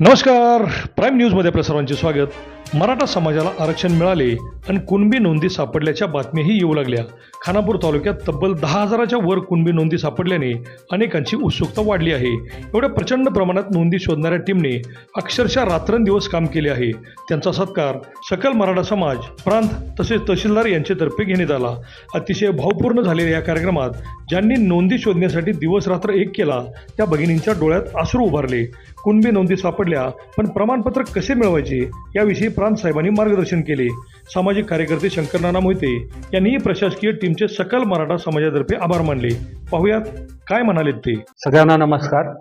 नमस्कार. प्राईम न्यूजमध्ये आपल्या सर्वांचे स्वागत. मराठा समाजाला आरक्षण मिळाले आणि कुणबी नोंदी सापडल्याच्या बातम्याही येऊ लागल्या. खानापूर तालुक्यात तब्बल दहा हजाराच्या वर कुणबी नोंदी सापडल्याने अनेकांची उत्सुकता वाढली आहे. एवढ्या प्रचंड प्रमाणात नोंदी शोधणाऱ्या टीमने अक्षरशः रात्रंदिवस काम केले आहे. त्यांचा सत्कार सकल मराठा समाज प्रांत तसेच तहसीलदार यांच्यातर्फे घेण्यात आला. अतिशय भावपूर्ण झालेल्या या कार्यक्रमात ज्यांनी नोंदी शोधण्यासाठी दिवस रात्र एक केला त्या भगिनींच्या डोळ्यात आसरू उभारले. कुणबी नोंदी सापडल्या पण प्रमाणपत्र कसे मिळवायचे याविषयी प्रांत साहेबांनी मार्गदर्शन केले. सामाजिक कार्यकर्ते शंकरनाना मोहिते यांनीही प्रशासकीय टीमचे सकल मराठा समाजातर्फे आभार मानले. पाहुयात काय म्हणालेत ते. सगळ्यांना नमस्कार.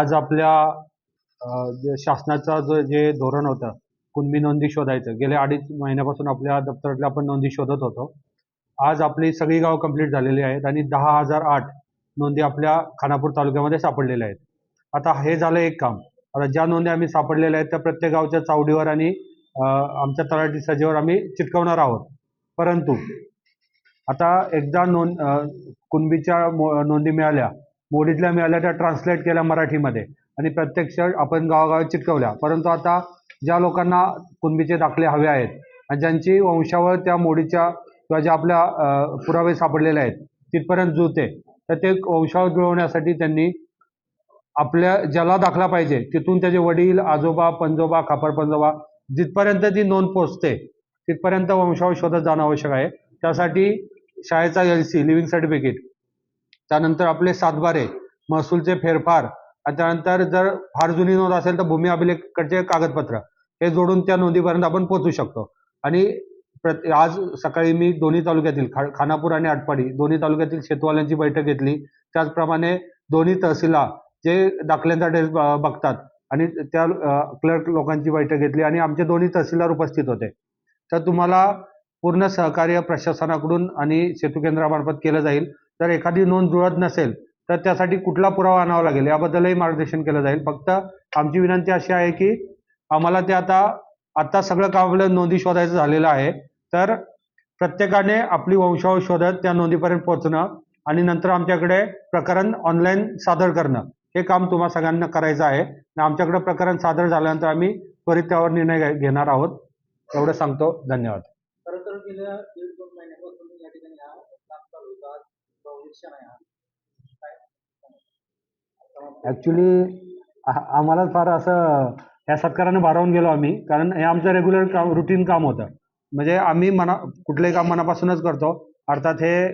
आज आपल्या शासनाचा जो जे धोरण होतं कुणबी नोंदी शोधायचं गेल्या अडीच महिन्यापासून आपल्या दप्तरातल्या आपण नोंदी शोधत होतो. आज आपली सगळी गाव कंप्लीट झालेली आहेत आणि दहा हजार आठ नोंदी आपल्या खानापूर तालुक्यामध्ये सापडलेल्या आहेत. आता हे झालं एक काम. आता ज्या नोंदी आम्ही सापडलेल्या आहेत त्या प्रत्येक गावच्या चावडीवर आणि आमच्या तलाठी सजीवर आम्ही चिटकवणार आहोत. परंतु आता एकदा नोंद कुणबीच्या मो- नोंदी मिळाल्या मोडीतल्या मिळाल्या त्या ट्रान्सलेट केल्या मराठीमध्ये आणि प्रत्यक्ष आपण गावागावात चिटकवल्या. परंतु आता ज्या लोकांना कुणबीचे दाखले हवे आहेत आणि ज्यांची वंशावळ त्या मोडीच्या किंवा ज्या आपल्या पुरावे सापडलेले आहेत तिथपर्यंत जुळते तर ते वंशावळ जुळवण्यासाठी त्यांनी आपल्या ज्याला दाखला पाहिजे तिथून त्याचे वडील आजोबा पंजोबा खापर पंजोबा जिथपर्यंत ती नोंद पोचते तिथपर्यंत वंशावळ शोधत जाणं आवश्यक आहे. त्यासाठी शाळेचा एल सी लिव्हिंग सर्टिफिकेट त्यानंतर आपले सातबारे महसूलचे फेरफार आणि त्यानंतर जर फार जुनी नोंद असेल तर भूमी अभिलेखकडचे कागदपत्र हे जोडून त्या नोंदीपर्यंत आपण पोहोचू शकतो. आणि आज सकाळी मी दोन्ही तालुक्यातील खा खानापूर आणि आटपाडी दोन्ही तालुक्यातील शेतवाल्यांची बैठक घेतली. त्याचप्रमाणे दोन्ही तहसीला जे दाखल्यांचा डेस्क ब- बघतात. आणि त्या क्लर्क लोकांची बैठक घेतली आणि आमचे दोन्ही तहसीलदार उपस्थित होते. तर तुम्हाला पूर्ण सहकार्य प्रशासनाकडून आणि सेतू केंद्रामार्फत केलं जाईल. जर एखादी नोंद जुळत नसेल तर त्यासाठी कुठला पुरावा आणावा लागेल याबद्दलही मार्गदर्शन केलं जाईल. फक्त आमची विनंती अशी आहे की आम्हाला ते आता आता सगळं काम आपलं नोंदी शोधायचं झालेलं आहे. तर प्रत्येकाने आपली वंशावळ शोधत त्या नोंदीपर्यंत पोहोचणं आणि नंतर आमच्याकडे प्रकरण ऑनलाईन सादर करणं. हे काम तुम्हा सगळ्यांना करायचं आहे. आणि आमच्याकडे प्रकरण सादर झाल्यानंतर आम्ही त्वरित त्यावर निर्णय घेणार आहोत. एवढं सांगतो. धन्यवाद. खरं तर गेल्या दीड दोन महिन्यापासून या ठिकाणी हा क्लास चालू होता. आज निरीक्षण आहे हा. काय? ॲक्च्युली आम्हाला फार असं या सत्काराने भारावून गेलो आम्ही. कारण हे आमचं रेग्युलर काम रुटीन काम होतं. म्हणजे आम्ही मना कुठलंही काम मनापासूनच करतो. अर्थात हे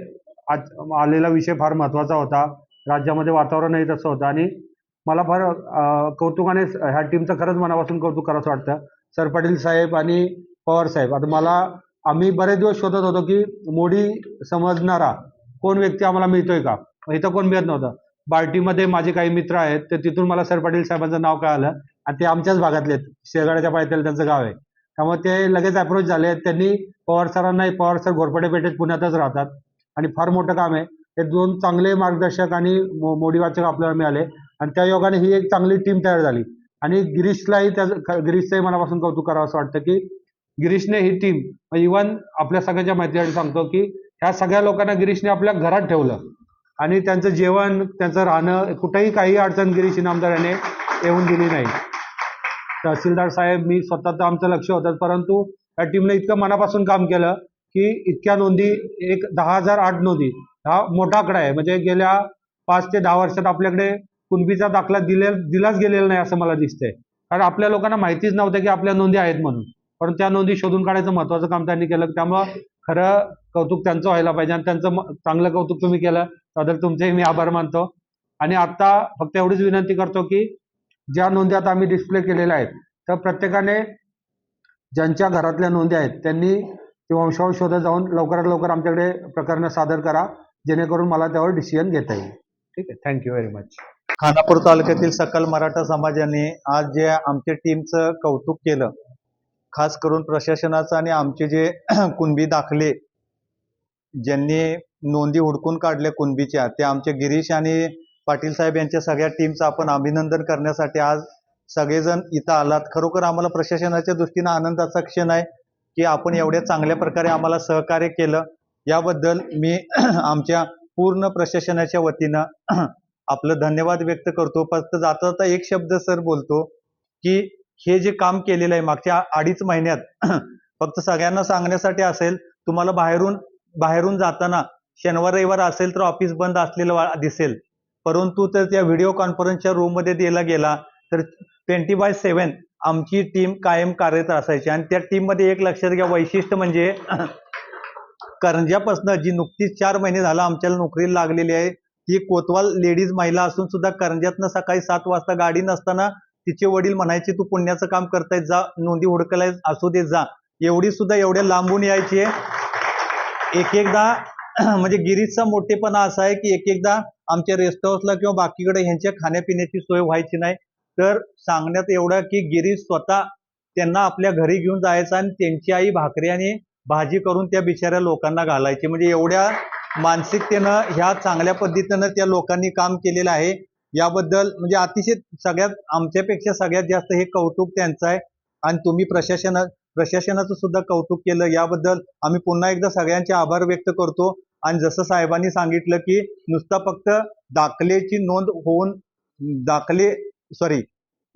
आज आलेला विषय फार महत्त्वाचा होता. राज्यामध्ये वातावरणही तसं होतं. आणि मला फार कौतुकाने ह्या टीमचं खरंच मनापासून कौतुक करावं वाटतं. सर पाटील साहेब आणि पवार साहेब. आता मला आम्ही बरेच दिवस शोधत होतो की मोडी समजणारा कोण व्यक्ती आम्हाला मिळतोय का? इथं कोण मिळत नव्हतं. बार्टीमध्ये माझे काही मित्र आहेत तर तिथून मला सर पाटील साहेबांचं नाव कळालं आणि ते आमच्याच भागातले आहेत. शेगाड्याच्या पायथ्याला त्यांचं गाव आहे. त्यामुळे ते लगेच अप्रोच झाले. त्यांनी पवार सरांना पवार सर घोरपडे पेठेत पुण्यातच राहतात. आणि फार मोठं काम आहे. हे दोन चांगले मार्गदर्शक आणि मो- आपल्याला मिळाले. आणि त्या योगाने ही एक चांगली टीम तयार झाली. आणि गिरीशलाही त्या गिरीशचंही मनापासून कौतुक करावं असं वाटतं की गिरीशने ही टीम इवन आपल्या सगळ्यांच्या मैत्रिणी सांगतो की ह्या सगळ्या लोकांना गिरीशने आपल्या घरात ठेवलं. आणि त्यांचं जेवण त्यांचं राहणं कुठेही काही अडचण गिरीश इनामदार याने येऊन दिली नाही. तहसीलदार साहेब मी स्वतः तर आमचं लक्ष होतं परंतु या टीमने इतकं मनापासून काम केलं की इतक्या नोंदी एक दहा हजार आठ नोंदी. हा मोठा आकडा आहे. म्हणजे गेल्या पाच ते दहा वर्षात आपल्याकडे कुणबीचा दाखला दिले दिलाच गेलेला नाही असं मला दिसतंय. कारण आपल्या लोकांना माहितीच नव्हतं की आपल्या नोंदी आहेत म्हणून. पण त्या नोंदी शोधून काढायचं महत्वाचं काम त्यांनी केलं. त्यामुळं खरं कौतुक त्यांचं व्हायला पाहिजे आणि त्यांचं म- चांगलं कौतुक तुम्ही केलं. त्याबद्दल तुमचेही मी आभार मानतो. आणि आता फक्त एवढीच विनंती करतो की ज्या नोंदी आता आम्ही डिस्प्ले केलेल्या आहेत तर प्रत्येकाने ज्यांच्या घरातल्या नोंदी आहेत त्यांनी ती वंशावळ शोधत जाऊन लवकरात लवकर आमच्याकडे प्रकरणं सादर करा जेणेकरून मला त्यावर डिसिजन घेता येईल. ठीक आहे. थँक्यू व्हेरी मच खानापूर तालुक्यातील सकल मराठा समाजाने आज जे आमच्या टीमचं कौतुक केलं खास करून प्रशासनाचं आणि आमचे जे कुणबी दाखले ज्यांनी नोंदी हुडकून काढल्या कुणबीच्या ते आमचे गिरीश आणि पाटील साहेब यांच्या सगळ्या टीमचं आपण अभिनंदन करण्यासाठी आज सगळेजण इथं आलात. खरोखर आम्हाला प्रशासनाच्या दृष्टीनं आनंदाचा क्षण आहे. की आपण एवढ्या चांगल्या प्रकारे आम्हाला सहकार्य केलं. याबद्दल मी आमच्या पूर्ण प्रशासनाच्या वतीनं आपलं धन्यवाद व्यक्त करतो. फक्त जाता जाता एक शब्द सर बोलतो की हे जे काम केलेलं आहे मागच्या अडीच महिन्यात फक्त सगळ्यांना सांगण्यासाठी असेल तुम्हाला बाहेरून बाहेरून जाताना शनिवार रविवार असेल तर ऑफिस बंद असलेलं दिसेल. परंतु तर त्या व्हिडिओ कॉन्फरन्सच्या रूममध्ये दिला गेला. तर ट्वेंटी बाय सेवन आमची टीम कायम कार्यरत असायची. आणि त्या टीममध्ये एक लक्षात घ्या वैशिष्ट्य म्हणजे करंजापासून जी नुकतीच चार महिने झाला आमच्याला नोकरीला लागलेली आहे ती कोतवाल लेडीज महिला असून सुद्धा करंजातनं सकाळी सात वाजता गाडी नसताना तिचे वडील म्हणायचे तू पुण्याचं काम करताय जा नोंदी हुडकलाय असू दे जा. एवढी सुद्धा एवढ्या लांबून यायची एक एकदा म्हणजे गिरीजचा मोठेपणा असा आहे की एक एकदा आमच्या रेस्ट हाऊसला किंवा बाकीकडे ह्यांच्या खाण्यापिण्याची सोय व्हायची नाही. तर सांगण्यात एवढं की गिरीश स्वतः त्यांना आपल्या घरी घेऊन जायचं आणि त्यांची आई भाकरी आणि भाजी करून त्या बिचाऱ्या लोकांना घालायची. म्हणजे एवढ्या मानसिकतेनं ह्या चांगल्या पद्धतीनं त्या लोकांनी काम केलेलं आहे. याबद्दल म्हणजे अतिशय सगळ्यात आमच्यापेक्षा सगळ्यात जास्त हे कौतुक त्यांचं आहे. आणि तुम्ही प्रशासना प्रशासनाचं सुद्धा कौतुक केलं. याबद्दल आम्ही पुन्हा एकदा सगळ्यांचे आभार व्यक्त करतो. आणि जसं साहेबांनी सांगितलं की नुसता फक्त दाखलेची नोंद होऊन दाखले सॉरी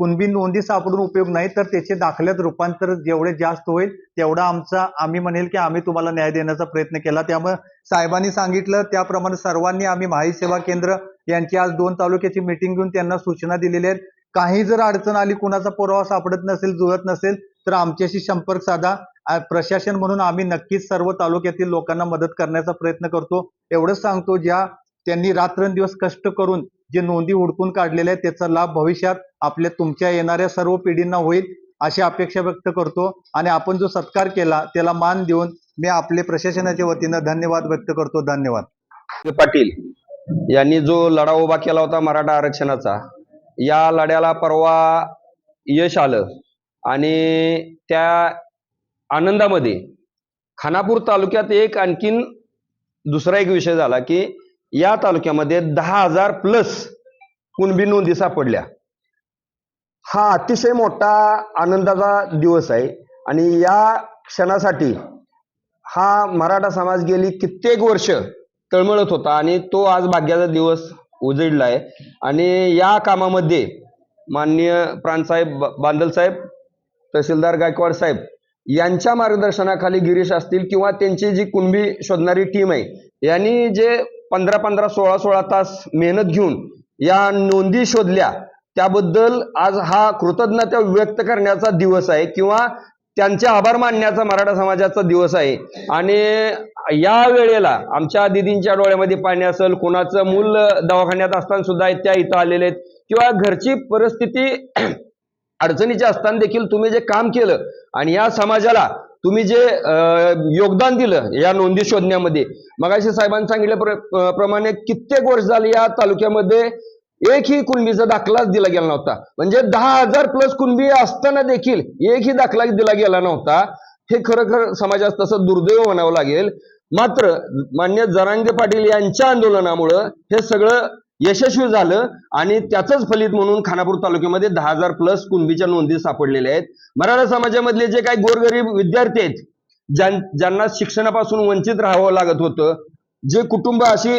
कुणबी नोंदी सापडून उपयोग नाही तर त्याचे दाखल्यात रूपांतर जेवढे जास्त होईल तेवढा आमचा आम्ही म्हणेल की आम्ही तुम्हाला न्याय देण्याचा प्रयत्न केला. त्यामुळे साहेबांनी सांगितलं त्याप्रमाणे सर्वांनी आम्ही माही सेवा केंद्र यांची आज दोन तालुक्याची मिटिंग घेऊन त्यांना सूचना दिलेल्या आहेत. काही जर अडचण आली कुणाचा पुरावा सापडत नसेल जुळत नसेल तर आमच्याशी संपर्क साधा. प्रशासन म्हणून आम्ही नक्कीच सर्व तालुक्यातील लोकांना मदत करण्याचा प्रयत्न करतो. एवढंच सांगतो ज्या त्यांनी रात्रंदिवस कष्ट करून जे नोंदी हुडकून काढलेल्या आहेत त्याचा लाभ भविष्यात आपल्या तुमच्या येणाऱ्या सर्व पिढींना होईल अशी अपेक्षा व्यक्त करतो. आणि आपण जो सत्कार केला त्याला मान देऊन मी आपले प्रशासनाच्या वतीनं धन्यवाद व्यक्त करतो. धन्यवाद. पाटील यांनी जो लढा उभा केला होता मराठा आरक्षणाचा या लढ्याला परवा यश आलं. आणि त्या आनंदामध्ये खानापूर तालुक्यात एक आणखीन दुसरा एक विषय झाला की या तालुक्यामध्ये दहा हजार प्लस कुणबी नोंदी सापडल्या. हा अतिशय मोठा आनंदाचा दिवस आहे. आणि या क्षणासाठी हा मराठा समाज गेली कित्येक वर्ष तळमळत होता. आणि तो आज भाग्याचा दिवस उजळला आहे आणि या कामामध्ये माननीय प्राणसाहेब ब- बांदल साहेब तहसीलदार गायकवाड साहेब यांच्या मार्गदर्शनाखाली गिरीश असतील किंवा त्यांची जी कुणबी शोधणारी टीम आहे यांनी जे पंधरा पंधरा सोळा सोळा तास मेहनत घेऊन या नोंदी शोधल्या. त्याबद्दल आज हा कृतज्ञता व्यक्त करण्याचा दिवस आहे किंवा त्यांचे आभार मानण्याचा मराठा समाजाचा दिवस आहे. आणि या वेळेला आमच्या दिदींच्या डोळ्यामध्ये पाणी असेल कोणाचं मूल दवाखान्यात असताना सुद्धा त्या इथं आलेले आहेत. किंवा घरची परिस्थिती अडचणीची असताना देखील तुम्ही जे काम केलं आणि या समाजाला तुम्ही जे योगदान दिलं या नोंदी शोधण्यामध्ये मगाशी साहेबांनी सांगितल्या प्रमाणे कित्येक वर्ष झाली या तालुक्यामध्ये एकही कुणबीचा दाखलाच दिला गेला नव्हता. म्हणजे दहा हजार प्लस कुणबी असताना देखील एकही दाखला दिला गेला नव्हता. हे खरोखर समाजात तसं दुर्दैव म्हणावं लागेल. मात्र मान्य जरांगे पाटील यांच्या आंदोलनामुळं हे सगळं यशस्वी झालं आणि त्याचंच फलित म्हणून खानापूर तालुक्यामध्ये दहा हजार प्लस कुणबीच्या नोंदी सापडलेल्या आहेत. मराठा समाजामधले जे काही गोरगरीब विद्यार्थी आहेत ज्यां ज्यांना शिक्षणापासून वंचित राहावं लागत होतं जे कुटुंब अशी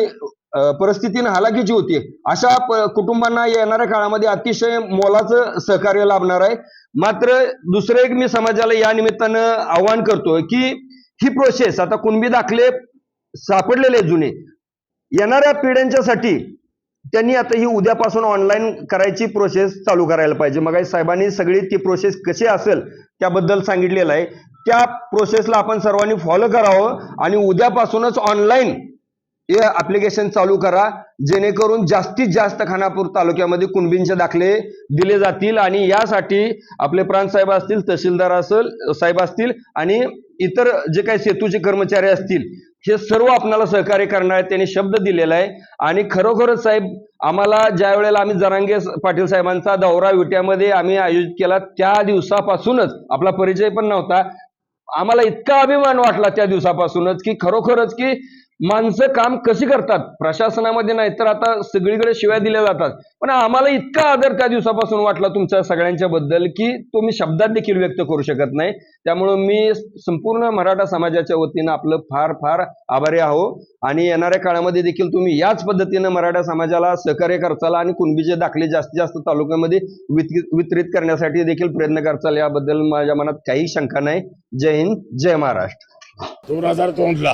परिस्थितीनं हालाकीची होती अशा कुटुंबांना येणाऱ्या काळामध्ये अतिशय मोलाचं सहकार्य लाभणार आहे. मात्र दुसरं एक मी समाजाला या निमित्तानं आवाहन करतोय की ही प्रोसेस आता कुणबी दाखले सापडलेले आहेत जुने येणाऱ्या पिढ्यांच्यासाठी त्यांनी आता ही उद्यापासून ऑनलाईन करायची प्रोसेस चालू करायला पाहिजे. मग साहेबांनी सगळी ती प्रोसेस कशी असेल त्याबद्दल सांगितलेलं आहे. त्या प्रोसेसला आपण सर्वांनी फॉलो करावं आणि उद्यापासूनच ऑनलाईन हे ऍप्लिकेशन चालू करा. जेणेकरून जास्तीत जास्त खानापूर तालुक्यामध्ये कुणबींचे दाखले दिले जातील आणि यासाठी आपले प्रांत साहेब असतील तहसीलदार असेल साहेब असतील आणि इतर जे काही सेतूचे कर्मचारी असतील हे सर्व आपणाला सहकार्य करणार आहेत. त्यांनी शब्द दिलेला आहे. आणि खरोखरच साहेब आम्हाला ज्या वेळेला आम्ही जरांगे पाटील साहेबांचा दौरा विट्यामध्ये आम्ही आयोजित केला त्या दिवसापासूनच आपला परिचय पण नव्हता आम्हाला इतका अभिमान वाटला त्या दिवसापासूनच की खरोखरच की माणसं काम कशी करतात? प्रशासनामध्ये नाही तर आता सगळीकडे शिव्या दिल्या जातात. पण आम्हाला इतका आदर त्या दिवसापासून वाटला तुमच्या सगळ्यांच्या बद्दल की तो मी शब्दात देखील व्यक्त करू शकत नाही. त्यामुळं मी संपूर्ण मराठा समाजाच्या वतीनं आपलं फार फार आभारी आहो. आणि येणाऱ्या काळामध्ये देखील तुम्ही याच पद्धतीनं मराठा समाजाला सहकार्य करचाल आणि कुणबीचे दाखले जास्तीत जास्त तालुक्यामध्ये वितरित वितरित करण्यासाठी देखील प्रयत्न करचाल याबद्दल माझ्या मनात काही शंका नाही. जय हिंद जय महाराष्ट्र. दोन हजार दोनला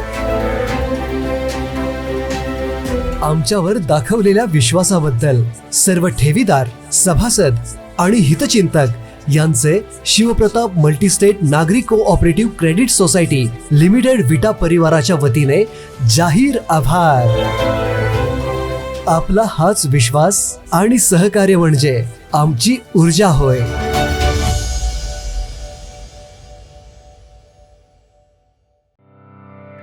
आमच्यावर दाखवलेल्या विश्वासाबद्दल सर्व ठेवीदार सभासद आणि हितचिंतक यांचे शिवप्रताप मल्टीस्टेट नागरी cooperative credit society limited Vita परिवाराच्या वतीने जाहीर आभार. आपला हाच विश्वास आणि सहकार्य म्हणजे आमची ऊर्जा होय.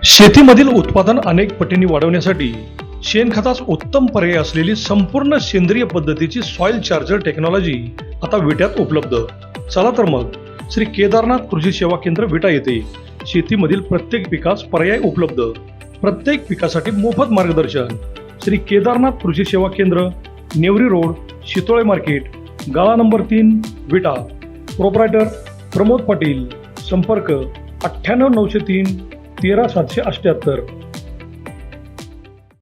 शेतीमधील उत्पादन अनेक पटींनी वाढवण्यासाठी शेणखताच उत्तम पर्याय असलेली संपूर्ण सेंद्रिय पद्धतीची सॉइल चार्जर टेक्नॉलॉजी आता विट्यात उपलब्ध. चला तर मग श्री केदारनाथ कृषी सेवा केंद्र विटा येथे शेतीमधील प्रत्येक पिकास पर्याय उपलब्ध. प्रत्येक पिकासाठी मोफत मार्गदर्शन. श्री केदारनाथ कृषी सेवा केंद्र नेवरी रोड शितोळे मार्केट गाळा नंबर तीन विटा. प्रोपरायटर प्रमोद पाटील. संपर्क अठ्ठ्याण्णव नऊशे तीन तेरा सातशे अठ्ठ्याहत्तर.